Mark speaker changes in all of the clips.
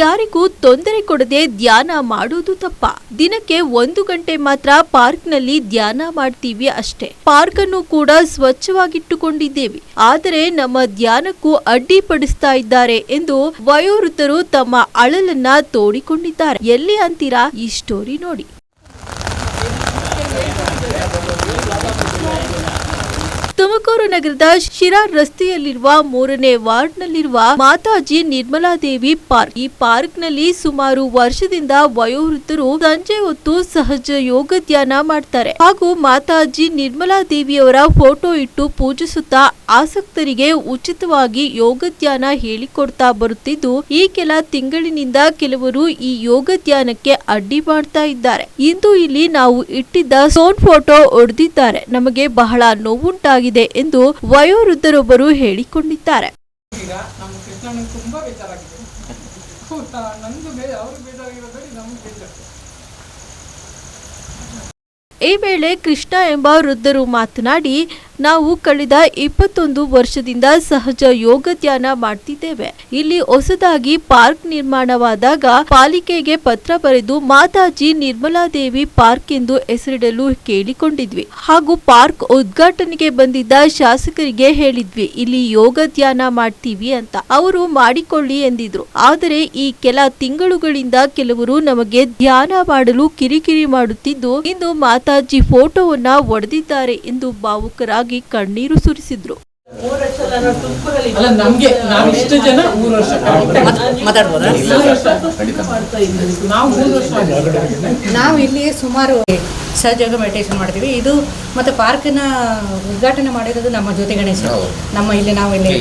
Speaker 1: ಯಾರಿಗೂ ತೊಂದರೆ ಕೊಡದೆ ಧ್ಯಾನ ಮಾಡೋದು ತಪ್ಪ. ದಿನಕ್ಕೆ ಒಂದು ಗಂಟೆ ಮಾತ್ರ ಪಾರ್ಕ್ನಲ್ಲಿ ಧ್ಯಾನ ಮಾಡ್ತೀವಿ ಅಷ್ಟೇ. ಪಾರ್ಕ್ ಅನ್ನು ಕೂಡ ಸ್ವಚ್ಛವಾಗಿಟ್ಟುಕೊಂಡಿದ್ದೇವೆ. ಆದರೆ ನಮ್ಮ ಧ್ಯಾನಕ್ಕೂ ಅಡ್ಡಿಪಡಿಸ್ತಾ ಇದ್ದಾರೆ ಎಂದು ವಯೋವೃದ್ಧರು ತಮ್ಮ ಅಳಲನ್ನ ತೋಡಿಕೊಂಡಿದ್ದಾರೆ. ಎಲ್ಲಿ ಅಂತೀರಾ? ಈ ಸ್ಟೋರಿ ನೋಡಿ. ತುಮಕೂರು ನಗರದ ಶಿರಾ ರಸ್ತೆಯಲ್ಲಿರುವ ಮೂರನೇ ವಾರ್ಡ್ನಲ್ಲಿರುವ ಮಾತಾಜಿ ನಿರ್ಮಲಾದೇವಿ ಪಾರ್ಕ್. ಈ ಪಾರ್ಕ್ನಲ್ಲಿ ಸುಮಾರು ವರ್ಷದಿಂದ ವಯೋವೃದ್ಧರು ಸಂಜೆ ಹೊತ್ತು ಸಹಜ ಯೋಗ ಧ್ಯಾನ ಮಾಡ್ತಾರೆ. ಹಾಗೂ ಮಾತಾಜಿ ನಿರ್ಮಲಾದೇವಿಯವರ ಫೋಟೋ ಇಟ್ಟು ಪೂಜಿಸುತ್ತಾ ಆಸಕ್ತರಿಗೆ ಉಚಿತವಾಗಿ ಯೋಗ ಧ್ಯಾನ ಹೇಳಿಕೊಡ್ತಾ ಬರುತ್ತಿದ್ದು, ಈ ಕೆಲ ತಿಂಗಳಿನಿಂದ ಕೆಲವರು ಈ ಯೋಗ ಧ್ಯಾನಕ್ಕೆ ಅಡ್ಡಿ ಮಾಡ್ತಾ ಇದ್ದಾರೆ. ಇಂದು ಇಲ್ಲಿ ನಾವು ಇಟ್ಟಿದ್ದ ಸೋನ್ ಫೋಟೋ ಹೊಡೆದಿದ್ದಾರೆ ನಮಗೆ ಬಹಳ ನೋವುಂಟಾಗಿದೆ ಎಂದು ವಯೋವೃದ್ಧರೊಬ್ಬರು ಹೇಳಿಕೊಂಡಿದ್ದಾರೆ. ಈ ವೇಳೆ ಕೃಷ್ಣ ಎಂಬ ವೃದ್ಧರು ಮಾತನಾಡಿ ನಾವು ಕಳೆದ ಇಪ್ಪತ್ತೊಂದು ವರ್ಷದಿಂದ ಸಹಜ ಯೋಗ ಧ್ಯಾನ ಮಾಡ್ತಿದ್ದೇವೆ. ಇಲ್ಲಿ ಹೊಸದಾಗಿ ಪಾರ್ಕ್ ನಿರ್ಮಾಣವಾದಾಗ ಪಾಲಿಕೆಗೆ ಪತ್ರ ಬರೆದು ಮಾತಾಜಿ ನಿರ್ಮಲಾದೇವಿ ಪಾರ್ಕ್ ಎಂದು ಹೆಸರಿಡಲು ಕೇಳಿಕೊಂಡಿದ್ವಿ. ಹಾಗೂ ಪಾರ್ಕ್ ಉದ್ಘಾಟನೆಗೆ ಬಂದಿದ್ದ ಶಾಸಕರಿಗೆ ಹೇಳಿದ್ವಿ, ಇಲ್ಲಿ ಯೋಗ ಧ್ಯಾನ ಮಾಡ್ತೀವಿ ಅಂತ. ಅವರು ಮಾಡಿಕೊಳ್ಳಿ ಎಂದಿದ್ರು. ಆದರೆ ಈ ಕೆಲ ತಿಂಗಳುಗಳಿಂದ ಕೆಲವರು ನಮಗೆ ಧ್ಯಾನ ಮಾಡಲು ಕಿರಿಕಿರಿ ಮಾಡುತ್ತಿದ್ದು, ಇಂದು ಮಾತಾಜಿ ಫೋಟೋವನ್ನ ಒಡೆದಿದ್ದಾರೆ ಎಂದು ಭಾವುಕರಾಗಿ ಕಣ್ಣೀರು ಸುರಿಸಿದ್ರು.
Speaker 2: ಅಲ್ಲ ನಮಗೆ ನಾವು
Speaker 3: ಇಲ್ಲಿ ಸುಮಾರು ಸಹಜೋಗ ಮೆಡಿಟೇಷನ್ ಮಾಡ್ತೀವಿ. ಇದು ಮತ್ತೆ ಪಾರ್ಕ್ನ ಉದ್ಘಾಟನೆ ಮಾಡಿರೋದು ನಮ್ಮ ಜ್ಯೋತಿ ಗಣೇಶ. ನಮ್ಮ ಇಲ್ಲಿ ನಾವು ಇಲ್ಲಿ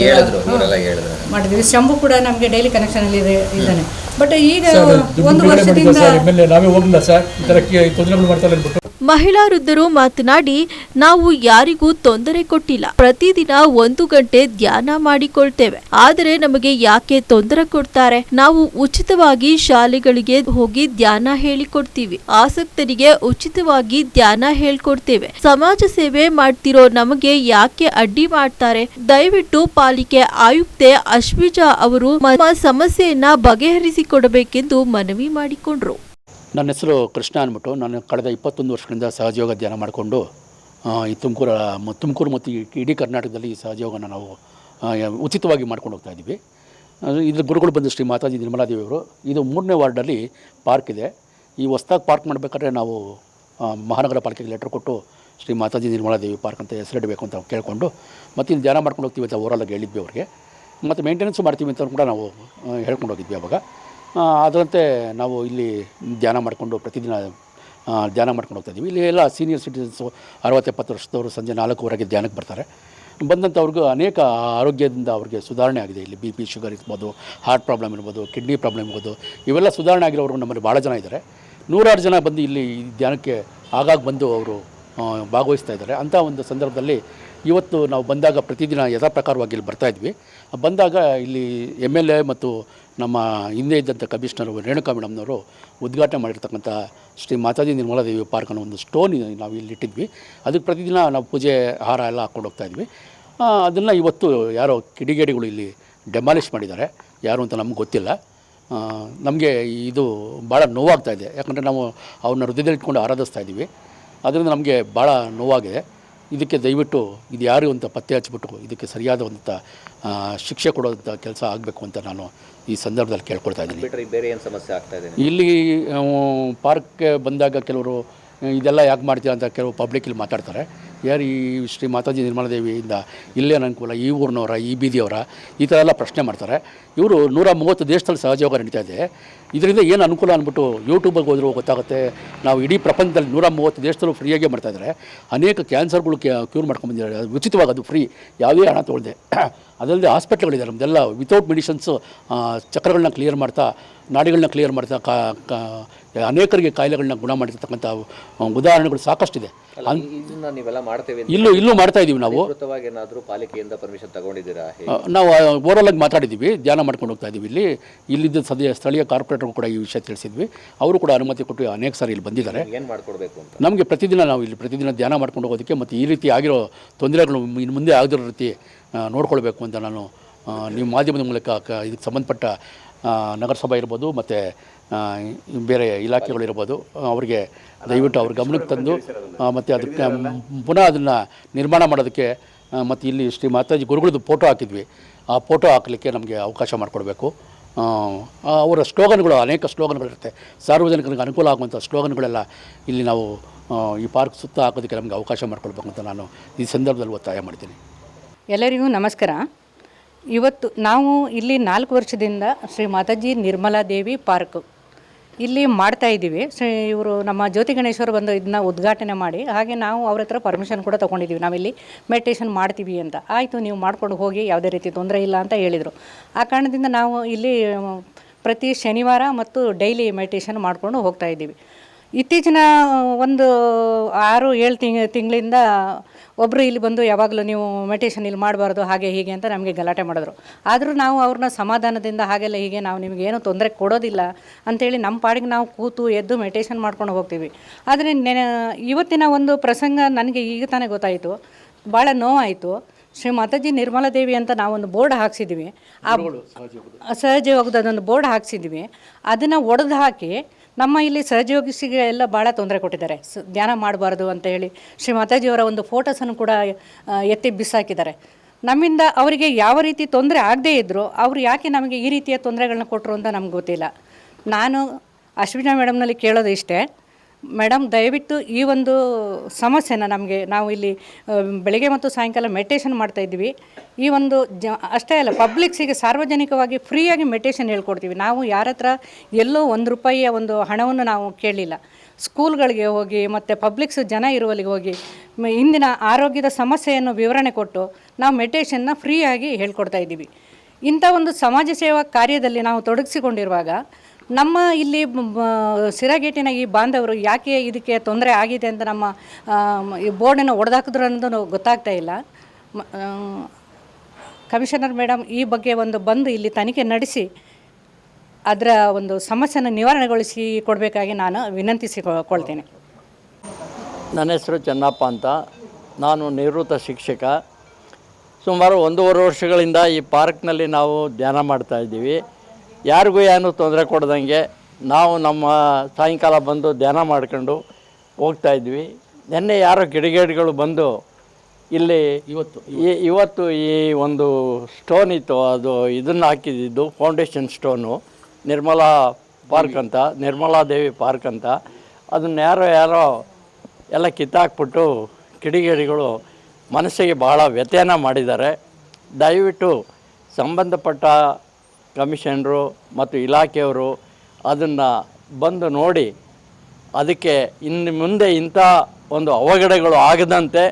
Speaker 3: ಮಾಡಿದ್ವಿ ಶಂಭು ಕೂಡ ನಮಗೆ ಡೈಲಿ ಕನೆಕ್ಷನ್ ಅಲ್ಲಿ ಇದೆ ಇದ್ದಾನೆ. ಬಟ್ ಈಗ ಒಂದು ವರ್ಷದಿಂದ
Speaker 4: ನಾವೇ ಹೋಗಿಲ್ಲ ಸರ್. ಈ ತರ ತೊಂದರೆಗಳು ಮಾಡ್ತಾರೆ
Speaker 1: ಮಹಿಳಾ ವೃದ್ಧರು ಮಾತನಾಡಿ, ನಾವು ಯಾರಿಗೂ ತೊಂದರೆ ಕೊಟ್ಟಿಲ್ಲ. ಪ್ರತಿದಿನ ಒಂದು ಗಂಟೆ ಧ್ಯಾನ ಮಾಡಿಕೊಳ್ತೇವೆ. ಆದರೆ ನಮಗೆ ಯಾಕೆ ತೊಂದರೆ ಕೊಡ್ತಾರೆ? ನಾವು ಉಚಿತವಾಗಿ ಶಾಲೆಗಳಿಗೆ ಹೋಗಿ ಧ್ಯಾನ ಹೇಳಿಕೊಡ್ತೀವಿ. ಆಸಕ್ತರಿಗೆ ಉಚಿತವಾಗಿ ಧ್ಯಾನ ಹೇಳ್ಕೊಡ್ತೇವೆ. ಸಮಾಜ ಸೇವೆ ಮಾಡ್ತಿರೋ ನಮಗೆ ಯಾಕೆ ಅಡ್ಡಿ ಮಾಡ್ತಾರೆ? ದಯವಿಟ್ಟು ಪಾಲಿಕೆ ಆಯುಕ್ತೆ ಅಶ್ವಿಜಾ ಅವರು ನಮ್ಮ ಸಮಸ್ಯೆಯನ್ನ ಬಗೆಹರಿಸಿಕೊಡಬೇಕೆಂದು ಮನವಿ ಮಾಡಿಕೊಂಡ್ರು.
Speaker 5: ನನ್ನ ಹೆಸರು ಕೃಷ್ಣ ಅಂದ್ಬಿಟ್ಟು ನಾನು ಕಳೆದ ಇಪ್ಪತ್ತೊಂದು ವರ್ಷಗಳಿಂದ ಸಹಜಯೋಗ ಧ್ಯಾನ ಮಾಡಿಕೊಂಡು ಈ ತುಮಕೂರು ತುಮಕೂರು ಮತ್ತು ಇಡೀ ಕರ್ನಾಟಕದಲ್ಲಿ ಈ ಸಹಜಯೋಗನ ನಾವು ಉಚಿತವಾಗಿ ಮಾಡ್ಕೊಂಡು ಹೋಗ್ತಾ ಇದ್ದೀವಿ. ಇದ್ರ ಗುರುಗಳು ಬಂದು ಶ್ರೀ ಮಾತಾಜಿ ನಿರ್ಮಲಾದೇವಿಯವರು. ಇದು ಮೂರನೇ ವಾರ್ಡಲ್ಲಿ ಪಾರ್ಕ್ ಇದೆ. ಈ ಹೊಸ್ದಾಗಿ ಪಾರ್ಕ್ ಮಾಡಬೇಕಾದ್ರೆ ನಾವು ಮಹಾನಗರ ಪಾಲಿಕೆಗೆ ಲೆಟರ್ ಕೊಟ್ಟು ಶ್ರೀ ಮಾತಾಜಿ ನಿರ್ಮಲಾದೇವಿ ಪಾರ್ಕ್ ಅಂತ ಹೆಸರಿಡಬೇಕು ಅಂತ ಕೇಳಿಕೊಂಡು, ಮತ್ತು ಇಲ್ಲಿ ಧ್ಯಾನ ಮಾಡ್ಕೊಂಡು ಹೋಗ್ತೀವಿ ಅಂತ ಓವರಾಲಾಗಿ ಹೇಳಿದ್ವಿ ಅವ್ರಿಗೆ. ಮತ್ತು ಮೇಂಟೆನೆನ್ಸ್ ಮಾಡ್ತೀವಿ ಅಂತ ಕೂಡ ನಾವು ಹೇಳ್ಕೊಂಡು ಹೋಗಿದ್ವಿ ಅವಾಗ. ಅದರಂತೆ ನಾವು ಇಲ್ಲಿ ಧ್ಯಾನ ಮಾಡಿಕೊಂಡು ಪ್ರತಿದಿನ ಧ್ಯಾನ ಮಾಡ್ಕೊಂಡು ಹೋಗ್ತಾ ಇದ್ದೀವಿ. ಇಲ್ಲಿ ಎಲ್ಲ ಸೀನಿಯರ್ ಸಿಟಿಸನ್ಸು ಅರವತ್ತು ಎಪ್ಪತ್ತು ವರ್ಷದವರು ಸಂಜೆ ನಾಲ್ಕೂವರೆಗೆ ಧ್ಯಾನಕ್ಕೆ ಬರ್ತಾರೆ. ಬಂದಂಥವ್ರಿಗೂ ಅನೇಕ ಆರೋಗ್ಯದಿಂದ ಅವ್ರಿಗೆ ಸುಧಾರಣೆ ಆಗಿದೆ. ಇಲ್ಲಿ ಬಿ ಪಿ ಶುಗರ್ ಇರ್ಬೋದು ಹಾರ್ಟ್ ಪ್ರಾಬ್ಲಮ್ ಇರ್ಬೋದು ಕಿಡ್ನಿ ಪ್ರಾಬ್ಲಮ್ ಇರ್ಬೋದು, ಇವೆಲ್ಲ ಸುಧಾರಣೆ ಆಗಿರೋರು ನಮ್ಮಲ್ಲಿ ಭಾಳ ಜನ ಇದ್ದಾರೆ. ನೂರಾರು ಜನ ಬಂದು ಇಲ್ಲಿ ಧ್ಯಾನಕ್ಕೆ ಆಗಾಗ ಬಂದು ಅವರು ಭಾಗವಹಿಸ್ತಾ ಇದ್ದಾರೆ. ಅಂಥ ಒಂದು ಸಂದರ್ಭದಲ್ಲಿ ಇವತ್ತು ನಾವು ಬಂದಾಗ ಪ್ರತಿದಿನ ಯಥಾ ಪ್ರಕಾರವಾಗಿ ಇಲ್ಲಿ ಬರ್ತಾಯಿದ್ವಿ ಬಂದಾಗ ಇಲ್ಲಿ ಎಂ ಎಲ್ ಎ ಮತ್ತು ನಮ್ಮ ಹಿಂದೆ ಇದ್ದಂಥ ಕಮಿಷನರ್ ರೇಣುಕಾ ಮೇಡಮ್ನವರು ಉದ್ಘಾಟನೆ ಮಾಡಿರ್ತಕ್ಕಂಥ ಶ್ರೀ ಮಾತಾಜಿ ನಿರ್ಮಲಾದೇವಿ ಪಾರ್ಕ್ ಅನ್ನೋ ಒಂದು ಸ್ಟೋನ್ ನಾವು ಇಲ್ಲಿ ಇಟ್ಟಿದ್ವಿ. ಅದಕ್ಕೆ ಪ್ರತಿದಿನ ನಾವು ಪೂಜೆ ಹಾರ ಎಲ್ಲ ಹಾಕ್ಕೊಂಡು ಹೋಗ್ತಾ ಇದ್ವಿ. ಅದನ್ನು ಇವತ್ತು ಯಾರೋ ಕಿಡಿಗೇಡಿಗಳು ಇಲ್ಲಿ ಡೆಮಾಲಿಷ್ ಮಾಡಿದ್ದಾರೆ. ಯಾರು ಅಂತ ನಮ್ಗೆ ಗೊತ್ತಿಲ್ಲ. ನಮಗೆ ಇದು ಭಾಳ ನೋವಾಗ್ತಾ ಇದೆ. ಯಾಕಂದರೆ ನಾವು ಅವ್ರನ್ನ ಹೃದಯದಲ್ಲಿ ಇಟ್ಕೊಂಡು ಆರಾಧಿಸ್ತಾ ಇದ್ದೀವಿ. ಅದರಿಂದ ನಮಗೆ ಭಾಳ ನೋವಾಗಿದೆ. ಇದಕ್ಕೆ ದಯವಿಟ್ಟು ಇದು ಯಾರು ಅಂತ ಪತ್ತೆ ಹಚ್ಚಿಬಿಟ್ಟು ಇದಕ್ಕೆ ಸರಿಯಾದ ಒಂದು ಶಿಕ್ಷೆ ಕೊಡೋಂಥ ಕೆಲಸ ಆಗಬೇಕು ಅಂತ ನಾನು ಈ ಸಂದರ್ಭದಲ್ಲಿ ಕೇಳ್ಕೊಳ್ತಾ ಇದ್ದೀನಿ.
Speaker 6: ಬೇರೆ ಏನು ಸಮಸ್ಯೆ ಆಗ್ತಾ ಇದೆ
Speaker 5: ಇಲ್ಲಿ ಪಾರ್ಕ್ಗೆ ಬಂದಾಗ ಕೆಲವರು ಇದೆಲ್ಲ ಯಾಕೆ ಮಾಡ್ತೀರಾ? ಅಂತ ಕೆಲವು ಪಬ್ಲಿಕ್ ಇಲ್ಲಿ ಮಾತಾಡ್ತಾರೆ. ಯಾರು ಈ ಶ್ರೀ ಮಾತಾಜಿ ನಿರ್ಮಲಾದೇವಿಯಿಂದ ಇಲ್ಲೇ ಅನುಕೂಲ ಈ ಊರಿನವರ, ಈ ಬೀದಿಯವರ, ಈ ಥರ ಎಲ್ಲ ಪ್ರಶ್ನೆ ಮಾಡ್ತಾರೆ. ಇವರು ನೂರ ಮೂವತ್ತು ದೇಶದಲ್ಲಿ ಸಹಜವಾಗಿ ನಡೀತಾ ಇದೆ. ಇದರಿಂದ ಏನು ಅನುಕೂಲ ಅಂದ್ಬಿಟ್ಟು ಯೂಟ್ಯೂಬಲ್ಲಿ ಹೋದರೂ ಗೊತ್ತಾಗುತ್ತೆ. ನಾವು ಇಡೀ ಪ್ರಪಂಚದಲ್ಲಿ ನೂರ ಮೂವತ್ತು ದೇಶದಲ್ಲೂ ಫ್ರೀಯಾಗೇ ಮಾಡ್ತಾಯಿದ್ದಾರೆ ಅನೇಕ ಕ್ಯಾನ್ಸರ್ಗಳು ಕ್ಯೂರ್ ಮಾಡ್ಕೊಂಡ್ಬಂದಿದ್ದಾರೆ ಅದು ಉಚಿತವಾಗಿ ಅದು ಫ್ರೀ. ಯಾವುದೇ ಹಣ ತೊಗೊಳ್ದೆ. ಅದಲ್ಲದೆ ಹಾಸ್ಪಿಟ್ಲ್ಗಳಿದೆ ನಮ್ದೆಲ್ಲ ವಿತೌಟ್ ಮೆಡಿಷನ್ಸು ಚಕ್ರಗಳನ್ನ ಕ್ಲಿಯರ್ ಮಾಡ್ತಾ ನಾಡಿಗಳನ್ನ ಕ್ಲಿಯರ್ ಮಾಡ್ತಾ ಕಾ ಅನೇಕರಿಗೆ ಕಾಯಿಲೆಗಳನ್ನ ಗುಣ ಮಾಡಿರ್ತಕ್ಕಂಥ ಉದಾಹರಣೆಗಳು ಸಾಕಷ್ಟಿದೆ.
Speaker 6: ಇದೆ ಇದನ್ನ ನೀವೆಲ್ಲ ಮಾಡ್ತೇವೆ
Speaker 5: ಇಲ್ಲೂ ಇಲ್ಲೂ ಮಾಡ್ತಾ ಇದ್ದೀವಿ ನಾವು.
Speaker 6: ಏನಾದರೂ ಪಾಲಿಕೆಯಿಂದ ಪರ್ಮಿಷನ್ ತಗೊಂಡಿದ್ದೀರಾ?
Speaker 5: ನಾವು ಓವರಾಲ್ ಆಗಿ ಮಾತಾಡಿದ್ದೀವಿ ಧ್ಯಾನ ಮಾಡ್ಕೊಂಡು ಹೋಗ್ತಾ ಇದ್ದೀವಿ ಇಲ್ಲಿ. ಇಲ್ಲಿದ್ದ ಸದ್ಯ ಸ್ಥಳೀಯ ಕಾರ್ಪೊರೇಟರ್ ಕೂಡ ಈ ವಿಷಯ ತಿಳಿಸಿದ್ವಿ. ಅವರು ಕೂಡ ಅನುಮತಿ ಕೊಟ್ಟು ಅನೇಕ ಸಾರಿ ಇಲ್ಲಿ ಬಂದಿದ್ದಾರೆ.
Speaker 6: ಏನು ಮಾಡ್ಕೊಡ್ಬೇಕು ಅಂತ?
Speaker 5: ನಮಗೆ ಪ್ರತಿದಿನ ನಾವು ಇಲ್ಲಿ ಪ್ರತಿದಿನ ಧ್ಯಾನ ಮಾಡ್ಕೊಂಡು ಹೋಗೋದಕ್ಕೆ ಮತ್ತು ಈ ರೀತಿ ಆಗಿರೋ ತೊಂದರೆಗಳು ಇನ್ನು ಮುಂದೆ ಆಗದಿರೋ ರೀತಿ ನೋಡ್ಕೊಳ್ಬೇಕು ಅಂತ ನಾನು ನಿಮ್ಮ ಮಾಧ್ಯಮದ ಮೂಲಕ ಕ, ಇದಕ್ಕೆ ಸಂಬಂಧಪಟ್ಟ ನಗರಸಭೆ ಇರ್ಬೋದು ಮತ್ತು ಬೇರೆ ಇಲಾಖೆಗಳಿರ್ಬೋದು ಅವರಿಗೆ ದಯವಿಟ್ಟು ಅವ್ರ ಗಮನಕ್ಕೆ ತಂದು ಮತ್ತು ಅದಕ್ಕೆ ಪುನಃ ಅದನ್ನು ನಿರ್ಮಾಣ ಮಾಡೋದಕ್ಕೆ ಮತ್ತು ಇಲ್ಲಿ ಶ್ರೀ ಮಾತಾಜಿ ಗುರುಗಳದ್ದು ಫೋಟೋ ಹಾಕಿದ್ವಿ. ಆ ಫೋಟೋ ಹಾಕಲಿಕ್ಕೆ ನಮಗೆ ಅವಕಾಶ ಮಾಡಿಕೊಡ್ಬೇಕು. ಅವರ ಸ್ಲೋಗನ್ಗಳು, ಅನೇಕ ಸ್ಲೋಗನ್ಗಳಿರುತ್ತೆ ಸಾರ್ವಜನಿಕರಿಗೆ ಅನುಕೂಲ ಆಗುವಂಥ ಸ್ಲೋಗನ್ಗಳೆಲ್ಲ ಇಲ್ಲಿ ನಾವು ಈ ಪಾರ್ಕ್ ಸುತ್ತ ಹಾಕೋದಕ್ಕೆ ನಮಗೆ ಅವಕಾಶ ಮಾಡಿಕೊಡ್ಬೇಕು ಅಂತ ನಾನು ಈ ಸಂದರ್ಭದಲ್ಲಿ ಒತ್ತಾಯ ಮಾಡ್ತೀನಿ.
Speaker 3: ಎಲ್ಲರಿಗೂ ನಮಸ್ಕಾರ. ಇವತ್ತು ನಾವು ಇಲ್ಲಿ ನಾಲ್ಕು ವರ್ಷದಿಂದ ಶ್ರೀ ಮಾತಾಜಿ ನಿರ್ಮಲಾ ದೇವಿ ಪಾರ್ಕ್ ಇಲ್ಲಿ ಮಾಡ್ತಾ ಇದ್ದೀವಿ. ಶ್ರೀ ಇವರು ನಮ್ಮ ಜ್ಯೋತಿ ಗಣೇಶ್ವರು ಬಂದು ಇದನ್ನ ಉದ್ಘಾಟನೆ ಮಾಡಿ, ಹಾಗೆ ನಾವು ಅವ್ರ ಹತ್ರ ಪರ್ಮಿಷನ್ ಕೂಡ ತೊಗೊಂಡಿದ್ದೀವಿ. ನಾವಿಲ್ಲಿ ಮೆಡಿಟೇಷನ್ ಮಾಡ್ತೀವಿ ಅಂತ. ಆಯಿತು, ನೀವು ಮಾಡ್ಕೊಂಡು ಹೋಗಿ ಯಾವುದೇ ರೀತಿ ತೊಂದರೆ ಇಲ್ಲ ಅಂತ ಹೇಳಿದರು. ಆ ಕಾರಣದಿಂದ ನಾವು ಇಲ್ಲಿ ಪ್ರತಿ ಶನಿವಾರ ಮತ್ತು ಡೈಲಿ ಮೆಡಿಟೇಷನ್ ಮಾಡಿಕೊಂಡು ಹೋಗ್ತಾ ಇದ್ದೀವಿ. ಇತ್ತೀಚಿನ ಒಂದು ಆರು, ಏಳು ತಿಂಗ್, ತಿಂಗಳಿಂದ ಒಬ್ಬರು ಇಲ್ಲಿ ಬಂದು ಯಾವಾಗಲೂ ನೀವು ಮೆಡಿಟೇಷನ್ ಇಲ್ಲಿ ಮಾಡಬಾರ್ದು ಹಾಗೆ ಹೀಗೆ ಅಂತ ನಮಗೆ ಗಲಾಟೆ ಮಾಡಿದ್ರು. ಆದರೂ ನಾವು ಅವ್ರನ್ನ ಸಮಾಧಾನದಿಂದ ಹಾಗೆಲ್ಲ ಹೀಗೆ ನಾವು ನಿಮಗೆ ಏನು ತೊಂದರೆ ಕೊಡೋದಿಲ್ಲ ಅಂಥೇಳಿ ನಮ್ಮ ಪಾಡಿಗೆ ನಾವು ಕೂತು ಎದ್ದು ಮೆಡಿಟೇಷನ್ ಮಾಡ್ಕೊಂಡು ಹೋಗ್ತೀವಿ. ಆದರೆ ನೆನೆ ಇವತ್ತಿನ ಒಂದು ಪ್ರಸಂಗ ನನಗೆ ಈಗ ತಾನೇ ಗೊತ್ತಾಯಿತು. ಭಾಳ ನೋವಾಯಿತು. ಶ್ರೀ ಮಾತಾಜಿ ನಿರ್ಮಲಾ ದೇವಿ ಅಂತ ನಾವೊಂದು ಬೋರ್ಡ್ ಹಾಕ್ಸಿದ್ವಿ. ಆ ಸಹಜಯೋಗದ ಅದೊಂದು ಬೋರ್ಡ್ ಹಾಕ್ಸಿದ್ವಿ. ಅದನ್ನು ಒಡೆದು ಹಾಕಿ ನಮ್ಮ ಇಲ್ಲಿ ಸಹಯೋಗಿಸಿಗೆ ಎಲ್ಲ ಭಾಳ ತೊಂದರೆ ಕೊಟ್ಟಿದ್ದಾರೆ. ಧ್ಯಾನ ಮಾಡಬಾರ್ದು ಅಂತ ಹೇಳಿ ಶ್ರೀ ಮಾತಾಜಿಯವರ ಒಂದು ಫೋಟೋಸನ್ನು ಕೂಡ ಎತ್ತಿ ಬಿಸಾಕಿದ್ದಾರೆ. ನಮ್ಮಿಂದ ಅವರಿಗೆ ಯಾವ ರೀತಿ ತೊಂದರೆ ಆಗದೇ ಇದ್ದರೂ ಅವರು ಯಾಕೆ ನಮಗೆ ಈ ರೀತಿಯ ತೊಂದರೆಗಳನ್ನ ಕೊಟ್ಟರು ಅಂತ ನಮ್ಗೆ ಗೊತ್ತಿಲ್ಲ. ನಾನು ಅಶ್ವಿನಾ ಮೇಡಮ್ನಲ್ಲಿ ಕೇಳೋದು ಇಷ್ಟೇ. ಮೇಡಮ್, ದಯವಿಟ್ಟು ಈ ಒಂದು ಸಮಸ್ಯೆನ ನಮಗೆ ನಾವು ಇಲ್ಲಿ ಬೆಳಗ್ಗೆ ಮತ್ತು ಸಾಯಂಕಾಲ ಮೆಡಿಟೇಷನ್ ಮಾಡ್ತಾ ಇದ್ವಿ ಈ ಒಂದು ಜ, ಅಷ್ಟೇ ಅಲ್ಲ ಪಬ್ಲಿಕ್ಸಿಗೆ ಸಾರ್ವಜನಿಕವಾಗಿ ಫ್ರೀಯಾಗಿ ಮೆಡಿಟೇಷನ್ ಹೇಳ್ಕೊಡ್ತೀವಿ. ನಾವು ಯಾರ ಹತ್ರ ಎಲ್ಲೋ ಒಂದು ರೂಪಾಯಿಯ ಒಂದು ಹಣವನ್ನು ನಾವು ಕೇಳಲಿಲ್ಲ ಸ್ಕೂಲ್ಗಳಿಗೆ ಹೋಗಿ ಮತ್ತು ಪಬ್ಲಿಕ್ಸ್ ಜನ ಇರುವಲ್ಲಿಗೆ ಹೋಗಿ ಇಂದಿನ ಆರೋಗ್ಯದ ಸಮಸ್ಯೆಯನ್ನು ವಿವರಣೆ ಕೊಟ್ಟು ನಾವು ಮೆಡಿಟೇಷನ್ನ ಫ್ರೀಯಾಗಿ ಹೇಳ್ಕೊಡ್ತಾ ಇದ್ದೀವಿ. ಇಂಥ ಒಂದು ಸಮಾಜ ಸೇವಾ ಕಾರ್ಯದಲ್ಲಿ ನಾವು ತೊಡಗಿಸಿಕೊಂಡಿರುವಾಗ ನಮ್ಮ ಇಲ್ಲಿ ಸಿರಾಗೇಟಿನ ಈ ಬಾಂಧವರು ಯಾಕೆ ಇದಕ್ಕೆ ತೊಂದರೆ ಆಗಿದೆ ಅಂತ ನಮ್ಮ ಈ ಬೋರ್ಡನ್ನು ಒಡೆದಾಕಿದ್ರು ಅನ್ನೋದು ಗೊತ್ತಾಗ್ತಾ ಇಲ್ಲ. ಕಮಿಷನರ್ ಮೇಡಮ್ ಈ ಬಗ್ಗೆ ಒಂದು ಬಂದು ಇಲ್ಲಿ ತನಿಖೆ ನಡೆಸಿ ಅದರ ಒಂದು ಸಮಸ್ಯೆನ ನಿವಾರಣೆಗೊಳಿಸಿ ಕೊಡಬೇಕಾಗಿ ನಾನು ವಿನಂತಿಸಿಕೊಳ್ತೇನೆ.
Speaker 7: ನನ್ನ ಹೆಸರು ಚೆನ್ನಪ್ಪ ಅಂತ. ನಾನು ನಿವೃತ್ತ ಶಿಕ್ಷಕ. ಸುಮಾರು ಒಂದೂವರೆ ವರ್ಷಗಳಿಂದ ಈ ಪಾರ್ಕ್ನಲ್ಲಿ ನಾವು ಧ್ಯಾನ ಮಾಡ್ತಾ ಇದ್ದೀವಿ. ಯಾರಿಗೂ ಏನು ತೊಂದರೆ ಕೊಡ್ದಂಗೆ ನಾವು ನಮ್ಮ ಸಾಯಂಕಾಲ ಬಂದು ಧ್ಯಾನ ಮಾಡ್ಕೊಂಡು ಹೋಗ್ತಾ ಇದ್ವಿ. ನಿನ್ನೆ ಯಾರೋ ಕಿಡಿಗೇಡಿಗಳು ಬಂದು ಇಲ್ಲಿ
Speaker 5: ಇವತ್ತು
Speaker 7: ಈ- ಇವತ್ತು ಈ ಒಂದು ಸ್ಟೋನ್ ಇತ್ತು ಅದು ಇದನ್ನು ಹಾಕಿದ್ದು ಫೌಂಡೇಶನ್ ಸ್ಟೋನು ನಿರ್ಮಲಾ ಪಾರ್ಕ್ ಅಂತ ನಿರ್ಮಲಾ ದೇವಿ ಪಾರ್ಕ್ ಅಂತ. ಅದನ್ನ ಯಾರೋ ಯಾರೋ ಎಲ್ಲ ಕಿತ್ತಾಕ್ಬಿಟ್ಟು ಕಿಡಿಗೇಡಿಗಳು ಮನಸ್ಸಿಗೆ ಭಾಳ ವ್ಯತ್ಯಯನ ಮಾಡಿದ್ದಾರೆ. ದಯವಿಟ್ಟು ಸಂಬಂಧಪಟ್ಟ ಕಮಿಷನರು ಮತ್ತು ಇಲಾಖೆಯವರು ಅದನ್ನು ಬಂದು ನೋಡಿ ಅದಕ್ಕೆ ಇನ್ನು ಮುಂದೆ ಇಂಥ ಒಂದು ಅವಘಡಗಳು ಆಗದಂತೆ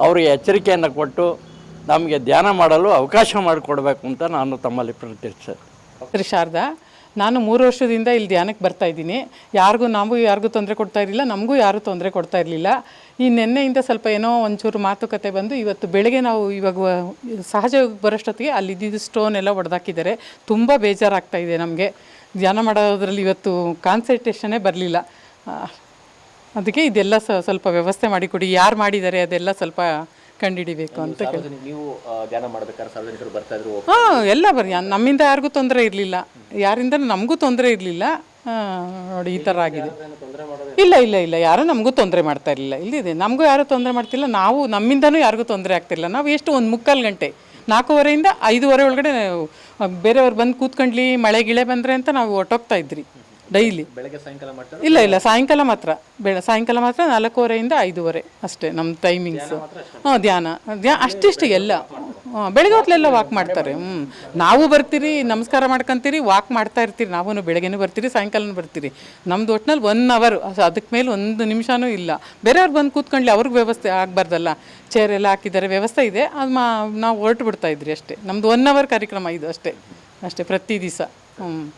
Speaker 7: ಅವರಿಗೆ ಎಚ್ಚರಿಕೆಯನ್ನು ಕೊಟ್ಟು ನಮಗೆ ಧ್ಯಾನ ಮಾಡಲು ಅವಕಾಶ ಮಾಡಿಕೊಡ್ಬೇಕು ಅಂತ ನಾನು ತಮ್ಮಲ್ಲಿ
Speaker 2: ಪ್ರತಿಷ್ಠೆ ಶಾರದಾ ನಾನು ಮೂರು ವರ್ಷದಿಂದ ಇಲ್ಲಿ ಧ್ಯಾನಕ್ಕೆ ಬರ್ತಾ ಇದ್ದೀನಿ. ಯಾರಿಗೂ ನಾವು ಯಾರಿಗೂ ತೊಂದರೆ ಕೊಡ್ತಾ ಇರಲಿಲ್ಲ ನಮಗೂ ಯಾರೂ ತೊಂದರೆ ಕೊಡ್ತಾ ಇರಲಿಲ್ಲ. ಈ ನಿನ್ನೆಯಿಂದ ಸ್ವಲ್ಪ ಏನೋ ಒಂಚೂರು ಮಾತುಕತೆ ಬಂದು ಇವತ್ತು ಬೆಳಗ್ಗೆ ನಾವು ಇವಾಗ ಸಹಜ ಬರೋಷ್ಟೊತ್ತಿಗೆ ಅಲ್ಲಿ ಇದ್ದಿದ್ದು ಸ್ಟೋನ್ ಎಲ್ಲ ಒಡೆದಾಕಿದ್ದಾರೆ. ತುಂಬ ಬೇಜಾರಾಗ್ತಾ ಇದೆ ನಮಗೆ. ಧ್ಯಾನ ಮಾಡೋದ್ರಲ್ಲಿ ಇವತ್ತು ಕಾನ್ಸಂಟ್ರೇಷನ್ನೇ ಬರಲಿಲ್ಲ. ಅದಕ್ಕೆ ಇದೆಲ್ಲ ಸ- ಸ್ವಲ್ಪ ವ್ಯವಸ್ಥೆ ಮಾಡಿಕೊಡಿ ಯಾರು ಮಾಡಿದ್ದಾರೆ ಅದೆಲ್ಲ ಸ್ವಲ್ಪ ಕಂಡುಹಿಡಿಬೇಕು ಅಂತ ಕೇಳಿ.
Speaker 6: ನೀವು ಧ್ಯಾನ ಮಾಡ್ಬೇಕಾದ್ರೆ ಸಾರ್ವಜನಿಕರು ಬರ್ತಾ ಇದ್ರು
Speaker 2: ಹಾಂ ಎಲ್ಲ ಬರೀ ನಮ್ಮಿಂದ ಯಾರಿಗೂ ತೊಂದರೆ ಇರಲಿಲ್ಲ. ಯಾರಿಂದ ನಮಗೂ ತೊಂದರೆ ಇರಲಿಲ್ಲ. ನೋಡಿ ಈ ಥರ ಆಗಿದೆ. ಇಲ್ಲ ಇಲ್ಲ ಇಲ್ಲ ಯಾರೂ ನಮಗೂ ತೊಂದರೆ ಮಾಡ್ತಾ ಇರಲಿಲ್ಲ. ಇಲ್ಲಿದೆ ನಮಗೂ ಯಾರೂ ತೊಂದರೆ ಮಾಡ್ತಿಲ್ಲ. ನಾವು ನಮ್ಮಿಂದನೂ ಯಾರಿಗೂ ತೊಂದರೆ ಆಗ್ತಿಲ್ಲ ನಾವು ಎಷ್ಟು ಒಂದು ಮುಕ್ಕಾಲು ಗಂಟೆ ನಾಲ್ಕೂವರೆಯಿಂದ ಐದೂವರೆ ಒಳಗಡೆ ಬೇರೆಯವ್ರು ಬಂದು ಕೂತ್ಕೊಂಡ್ಲಿ ಮಳೆ ಗಿಳೆ ಬಂದರೆ ಅಂತ ನಾವು ಹೊಟ್ಟೋಗ್ತಾ ಇದ್ರಿ ಡೈಲಿ.
Speaker 6: ಬೆಳಗ್ಗೆ ಸಾಯಂಕಾಲ ಮಾಡ್ತಾರೆ
Speaker 2: ಇಲ್ಲ ಇಲ್ಲ ಸಾಯಂಕಾಲ ಮಾತ್ರ. ಬೆಳ ಸಾಯಂಕಾಲ ಮಾತ್ರ ನಾಲ್ಕೂವರೆಯಿಂದ ಐದೂವರೆ ಅಷ್ಟೇ ನಮ್ಮ ಟೈಮಿಂಗ್ಸು ಹಾಂ ಧ್ಯಾನ. ಧ್ಯಾ ಅಷ್ಟಿಷ್ಟು ಎಲ್ಲ. ಬೆಳಗ್ಗೆ ಹೊತ್ಲೆಲ್ಲ ವಾಕ್ ಮಾಡ್ತಾರೆ. ಹ್ಞೂ ನಾವು ಬರ್ತೀರಿ, ನಮಸ್ಕಾರ ಮಾಡ್ಕೊಂತೀರಿ ವಾಕ್ ಮಾಡ್ತಾ ಇರ್ತೀರಿ. ನಾವು ಬೆಳಗ್ಗೆನೂ ಬರ್ತೀರಿ, ಸಾಯಂಕಾಲನೂ ಬರ್ತೀರಿ. ನಮ್ದು ಒಟ್ಟಿನಲ್ಲಿ ಒನ್ ಅವರ್ ಅದಕ್ಕೆ ಮೇಲೆ ಒಂದು ನಿಮಿಷನೂ ಇಲ್ಲ. ಬೇರೆಯವ್ರು ಬಂದು ಕೂತ್ಕೊಂಡ್ಲಿ ಅವ್ರಿಗೆ ವ್ಯವಸ್ಥೆ ಆಗಬಾರ್ದಲ್ಲ. ಚೇರ್ ಎಲ್ಲ ಹಾಕಿದ್ದಾರೆ, ವ್ಯವಸ್ಥೆ ಇದೆ. ಅದು ಮಾ, ನಾವು ಹೊರಟು ಬಿಡ್ತಾ ಇದ್ರಿ ಅಷ್ಟೇ. ನಮ್ಮದು ಒನ್ ಅವರ್ ಕಾರ್ಯಕ್ರಮ ಇದು ಅಷ್ಟೇ. ಅಷ್ಟೇ, ಪ್ರತಿ ದಿವಸ. ಹ್ಞೂ